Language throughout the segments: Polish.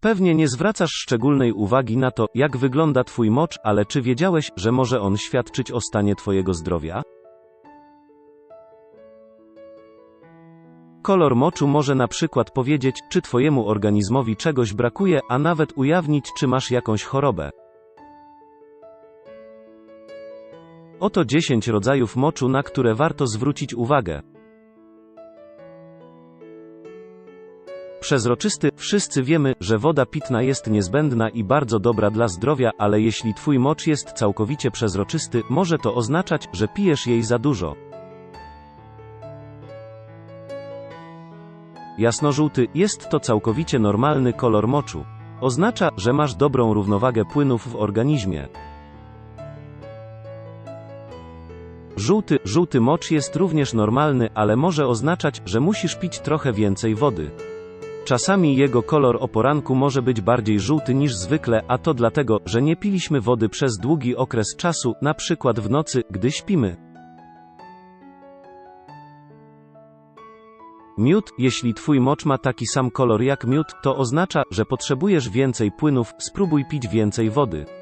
Pewnie nie zwracasz szczególnej uwagi na to, jak wygląda twój mocz, ale czy wiedziałeś, że może on świadczyć o stanie twojego zdrowia? Kolor moczu może na przykład powiedzieć, czy twojemu organizmowi czegoś brakuje, a nawet ujawnić, czy masz jakąś chorobę. Oto 10 rodzajów moczu, na które warto zwrócić uwagę. Przezroczysty, wszyscy wiemy, że woda pitna jest niezbędna i bardzo dobra dla zdrowia, ale jeśli twój mocz jest całkowicie przezroczysty, może to oznaczać, że pijesz jej za dużo. Jasnożółty, jest to całkowicie normalny kolor moczu. Oznacza, że masz dobrą równowagę płynów w organizmie. Żółty, żółty mocz jest również normalny, ale może oznaczać, że musisz pić trochę więcej wody. Czasami jego kolor o poranku może być bardziej żółty niż zwykle, a to dlatego, że nie piliśmy wody przez długi okres czasu, na przykład w nocy, gdy śpimy. Miód, jeśli twój mocz ma taki sam kolor jak miód, to oznacza, że potrzebujesz więcej płynów, spróbuj pić więcej wody.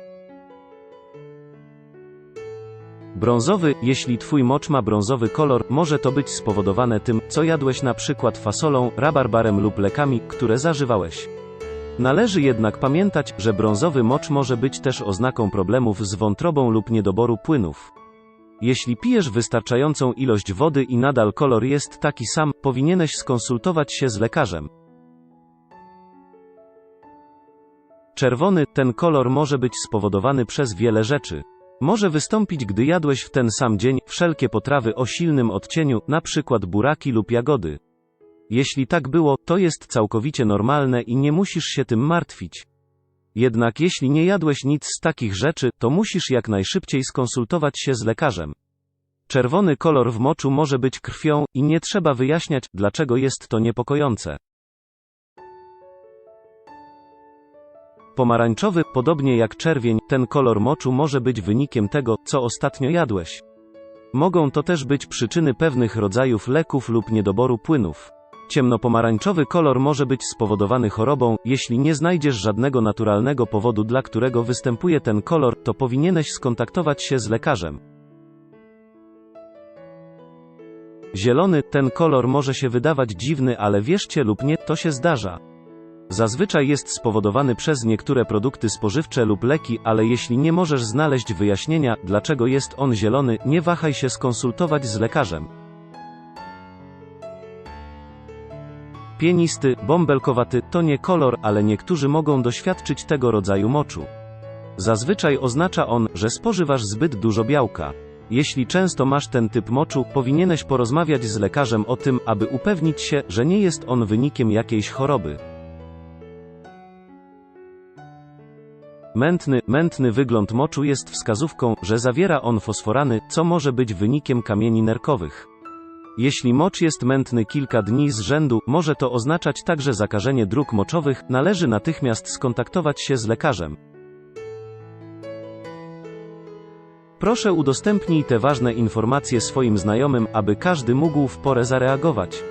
Brązowy, jeśli twój mocz ma brązowy kolor, może to być spowodowane tym, co jadłeś na przykład fasolą, rabarbarem lub lekami, które zażywałeś. Należy jednak pamiętać, że brązowy mocz może być też oznaką problemów z wątrobą lub niedoboru płynów. Jeśli pijesz wystarczającą ilość wody i nadal kolor jest taki sam, powinieneś skonsultować się z lekarzem. Czerwony, ten kolor może być spowodowany przez wiele rzeczy. Może wystąpić, gdy jadłeś w ten sam dzień wszelkie potrawy o silnym odcieniu, np. buraki lub jagody. Jeśli tak było, to jest całkowicie normalne i nie musisz się tym martwić. Jednak jeśli nie jadłeś nic z takich rzeczy, to musisz jak najszybciej skonsultować się z lekarzem. Czerwony kolor w moczu może być krwią i nie trzeba wyjaśniać, dlaczego jest to niepokojące. Pomarańczowy, podobnie jak czerwień, ten kolor moczu może być wynikiem tego, co ostatnio jadłeś. Mogą to też być przyczyny pewnych rodzajów leków lub niedoboru płynów. Ciemnopomarańczowy kolor może być spowodowany chorobą, jeśli nie znajdziesz żadnego naturalnego powodu, dla którego występuje ten kolor, to powinieneś skontaktować się z lekarzem. Zielony, ten kolor może się wydawać dziwny, ale wierzcie lub nie, to się zdarza. Zazwyczaj jest spowodowany przez niektóre produkty spożywcze lub leki, ale jeśli nie możesz znaleźć wyjaśnienia, dlaczego jest on zielony, nie wahaj się skonsultować z lekarzem. Pienisty, bąbelkowaty to nie kolor, ale niektórzy mogą doświadczyć tego rodzaju moczu. Zazwyczaj oznacza on, że spożywasz zbyt dużo białka. Jeśli często masz ten typ moczu, powinieneś porozmawiać z lekarzem o tym, aby upewnić się, że nie jest on wynikiem jakiejś choroby. Mętny, mętny wygląd moczu jest wskazówką, że zawiera on fosforany, co może być wynikiem kamieni nerkowych. Jeśli mocz jest mętny kilka dni z rzędu, może to oznaczać także zakażenie dróg moczowych, należy natychmiast skontaktować się z lekarzem. Proszę udostępnij te ważne informacje swoim znajomym, aby każdy mógł w porę zareagować.